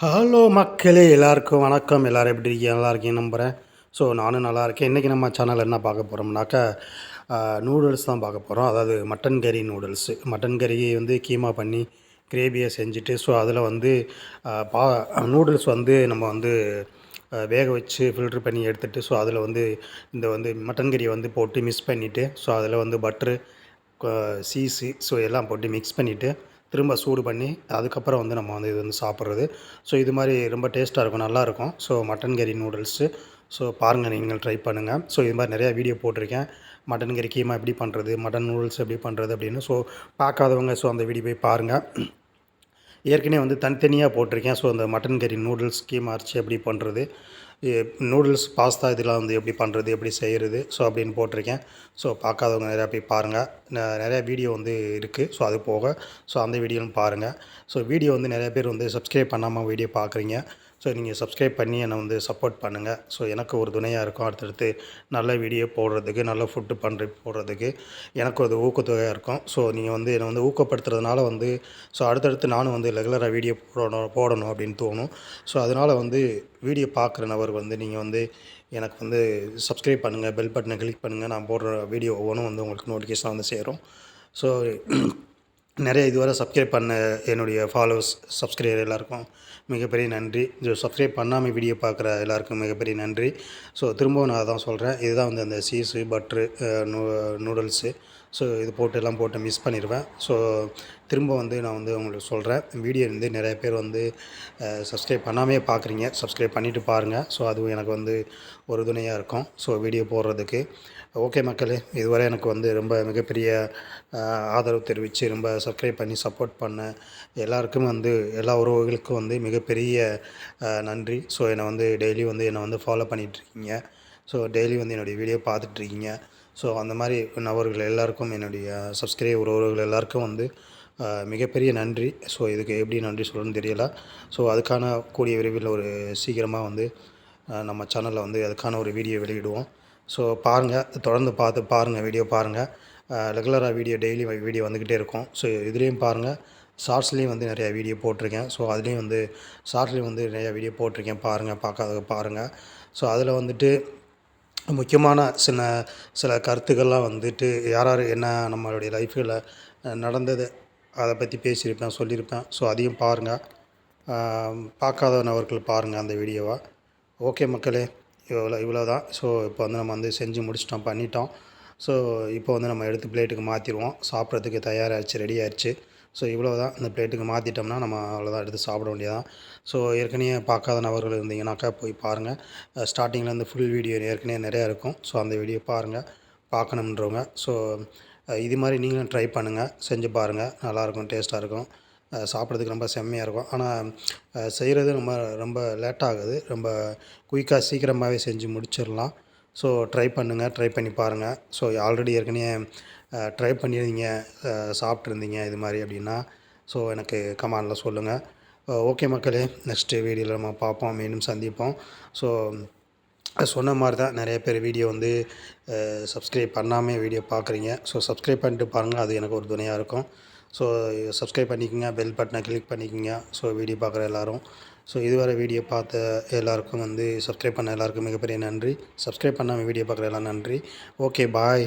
Hello மக்களே எல்லாருக்கும் வணக்கம். எல்லோரும் எப்படி இருக்கீங்க? நல்லா இருக்கீங்க நம்புகிறேன் ஸோ நானும் நல்லா இருக்கேன். இன்றைக்கி நம்ம சேனல் என்ன பார்க்க போகிறோம்னாக்கா நூடுல்ஸ் தான் பார்க்க போகிறோம் அதாவது மட்டன் கறி நூடுல்ஸு மட்டன் கறி வந்து கீமா பண்ணி கிரேவியை செஞ்சுட்டு ஸோ அதில் வந்து பா நூடுல்ஸ் வந்து நம்ம வந்து வேக வச்சு ஃபில்ட்ரு பண்ணி எடுத்துகிட்டு ஸோ அதில் வந்து இந்த வந்து மட்டன் கறியை வந்து போட்டு மிக்ஸ் பண்ணிவிட்டு ஸோ அதில் வந்து பட்ரு சீஸு ஸோ எல்லாம் போட்டு மிக்ஸ் பண்ணிவிட்டு திரும்ப சூடு பண்ணி அதுக்கப்புறம் வந்து நம்ம வந்து இது வந்து சாப்பிட்றது. ஸோ இது மாதிரி ரொம்ப டேஸ்ட்டாக இருக்கும் நல்லாயிருக்கும். ஸோ மட்டன் கறி நூடுல்ஸு. ஸோ பாருங்கள் நீங்கள் ட்ரை பண்ணுங்கள் ஸோ இது மாதிரி நிறையா வீடியோ போட்டிருக்கேன். மட்டன் கறி கீமா எப்படி பண்ணுறது மட்டன் நூடுல்ஸ் எப்படி பண்ணுறது அப்படின்னு. ஸோ பார்க்காதவங்க ஸோ அந்த வீடியோ போய் பாருங்கள் ஏற்கனவே வந்து தனித்தனியாக போட்டிருக்கேன். ஸோ அந்த மட்டன் கறி நூடுல்ஸ் கீமா அரிசி எப்படி பண்ணுறது நூடுல்ஸ் பாஸ்தா இதெல்லாம் வந்து எப்படி பண்ணுறது எப்படி செய்கிறது ஸோ அப்படின்னு போட்டிருக்கேன். ஸோ பார்க்காதவங்க நிறையா போய் பாருங்கள் ந- நிறையா வீடியோ வந்து இருக்குது ஸோ அது போக ஸோ அந்த வீடியோவும் பாருங்கள் ஸோ வீடியோ வந்து நிறைய பேர் வந்து சப்ஸ்கிரைப் பண்ணாமல் வீடியோ பார்க்குறீங்க. ஸோ நீங்கள் சப்ஸ்கிரைப் பண்ணி என்னை வந்து சப்போர்ட் பண்ணுங்கள் ஸோ எனக்கு ஒரு துணையாக இருக்கும். அடுத்தடுத்து நல்ல வீடியோ போடுறதுக்கு நல்ல ஃபுட்டு பண்ணுற போடுறதுக்கு எனக்கு ஒரு ஊக்கத்தொகையாக இருக்கும். ஸோ நீங்கள் வந்து என்னை வந்து ஊக்கப்படுத்துறதுனால வந்து ஸோ அடுத்தடுத்து நானும் வந்து ரெகுலராக வீடியோ போடணும் போடணும் அப்படின்னு தோணும். ஸோ அதனால் வந்து வீடியோ பார்க்குற நபர் வந்து நீங்கள் வந்து எனக்கு வந்து சப்ஸ்கிரைப் பண்ணுங்கள் பெல் பட்டனை கிளிக் பண்ணுங்கள் நான் போடுற வீடியோ ஒவ்வொன்றும் வந்து உங்களுக்கு நோட்டிஃபிகேஷன் வந்து சேரும். ஸோ நிறைய இதுவரை சப்ஸ்கிரைப் பண்ண என்னுடைய ஃபாலோவர்ஸ் சப்ஸ்கிரைபர் எல்லாருக்கும் மிகப்பெரிய நன்றி. இது சப்ஸ்கிரைப் பண்ணாமல் வீடியோ பார்க்குற எல்லாருக்கும் மிகப்பெரிய நன்றி. ஸோ திரும்பவும் நான் அதான் சொல்கிறேன் இதுதான் வந்து அந்த சீஸு பட்ரு நூ நூடுல்ஸு ஸோ இது போட்டு எல்லாம் போட்டு மிஸ் பண்ணிடுவேன் ஸோ திரும்ப வந்து நான் வந்து உங்களுக்கு சொல்கிறேன் வீடியோ வந்து நிறைய பேர் வந்து சப்ஸ்கிரைப் பண்ணாமே பார்க்குறீங்க சப்ஸ்கிரைப் பண்ணிவிட்டு பாருங்கள் ஸோ அதுவும் எனக்கு வந்து ஒரு துணையாக இருக்கும். ஸோ வீடியோ போடுறதுக்கு. ஓகே மக்களே இதுவரை எனக்கு வந்து ரொம்ப மிகப்பெரிய ஆதரவு தெரிவித்து ரொம்ப சப்ஸ்கிரைப் பண்ணி சப்போர்ட் பண்ண எல்லாருக்கும் வந்து எல்லா உறவுகளுக்கும் வந்து மிகப்பெரிய நன்றி. ஸோ என்னை வந்து டெய்லி வந்து என்னை வந்து ஃபாலோ பண்ணிகிட்ருக்கீங்க ஸோ டெய்லி வந்து என்னுடைய வீடியோ பார்த்துட்ருக்கீங்க ஸோ அந்த மாதிரி நபர்கள் எல்லாருக்கும் என்னுடைய சப்ஸ்கிரைப் உறவுகள் எல்லாருக்கும் வந்து மிகப்பெரிய நன்றி. ஸோ இதுக்கு எப்படி நன்றி சொல்லணும்னு தெரியல. ஸோ அதுக்கான கூடிய விரைவில் ஒரு சீக்கிரமாக வந்து நம்ம சேனலில் வந்து அதுக்கான ஒரு வீடியோ வெளியிடுவோம். ஸோ பாருங்கள் தொடர்ந்து பார்த்து பாருங்கள் வீடியோ பாருங்கள் ரெகுலராக வீடியோ டெய்லி வீடியோ வந்துக்கிட்டே இருக்கும். ஸோ இதுலேயும் பாருங்கள் ஷார்ட்ஸ்லேயும் வந்து நிறையா வீடியோ போட்டிருக்கேன். ஸோ அதுலேயும் வந்து ஷார்ட்ஸ்லேயும் வந்து நிறையா வீடியோ போட்டிருக்கேன். பாருங்கள் பார்க்காத பாருங்கள் ஸோ அதில் வந்துட்டு முக்கியமான சில சில கருத்துக்கள்லாம் வந்துட்டு யார் யார் என்ன நம்மளுடைய லைஃப்பில் நடந்தது அதை பற்றி பேசியிருப்பேன் சொல்லியிருப்பேன். ஸோ அதையும் பாருங்கள் பார்க்காத நபர்கள் பாருங்கள் அந்த வீடியோவை. ஓகே மக்களே இவ்வளோ இவ்வளோ தான் ஸோ இப்போ வந்து நம்ம வந்து செஞ்சு முடிச்சிட்டோம் பண்ணிட்டோம். ஸோ இப்போ வந்து நம்ம எடுத்து பிளேட்டுக்கு மாற்றிடுவோம் சாப்பிட்றதுக்கு தயாராகிடுச்சு ரெடி ஆயிடுச்சு ஸோ இவ்வளோ தான் இந்த பிளேட்டுக்கு மாற்றிட்டோம்னா நம்ம அவ்வளோதான் எடுத்து சாப்பிட வேண்டியதான் ஸோ ஏற்கனவே பார்க்காத நபர்கள் இருந்தீங்கன்னாக்கா போய் பாருங்கள் ஸ்டார்டிங்கில் ஃபுல் வீடியோ ஏற்கனவே நிறையா இருக்கும். ஸோ அந்த வீடியோ பாருங்கள் பார்க்கணுன்றவங்க. ஸோ இது மாதிரி நீங்களும் ட்ரை பண்ணுங்கள் செஞ்சு பாருங்கள் நல்லாயிருக்கும் டேஸ்ட்டாக இருக்கும். சாப்பிட்றதுக்கு ரொம்ப செம்மையாக இருக்கும். ஆனால் செய்கிறது ரொம்ப ரொம்ப லேட் ஆகுது. ரொம்ப குயிக்காக சீக்கிரமாகவே செஞ்சு முடிச்சிடலாம். ஸோ ட்ரை பண்ணுங்கள் ட்ரை பண்ணி பாருங்கள் ஸோ ஆல்ரெடி ஏற்கனவே ட்ரை பண்ணியிருந்தீங்க சாப்பிட்ருந்தீங்க இது மாதிரி அப்படின்னா ஸோ எனக்கு கமாண்டில் சொல்லுங்கள் ஓகே மக்களே நெக்ஸ்ட்டு வீடியோவில் நம்ம பார்ப்போம் மீண்டும் சந்திப்போம். ஸோ சொன்ன மாதிரி தான் நிறைய பேர் வீடியோ வந்து சப்ஸ்கிரைப் பண்ணாமல் வீடியோ பார்க்குறீங்க. ஸோ சப்ஸ்கிரைப் பண்ணிட்டு பாருங்கள் அது எனக்கு ஒரு துணையாக இருக்கும். ஸோ சப்ஸ்கிரைப் பண்ணிக்கோங்க பெல் பட்டனை கிளிக் பண்ணிக்கோங்க. ஸோ வீடியோ பார்க்குற எல்லோரும். ஸோ இதுவரை வீடியோ பார்த்த எல்லாருக்கும் வந்து சப்ஸ்கிரைப் பண்ண எல்லாருக்கும் மிகப்பெரிய நன்றி. சப்ஸ்கிரைப் பண்ணாமல் வீடியோ பார்க்குற எல்லாம் நன்றி. Okay bye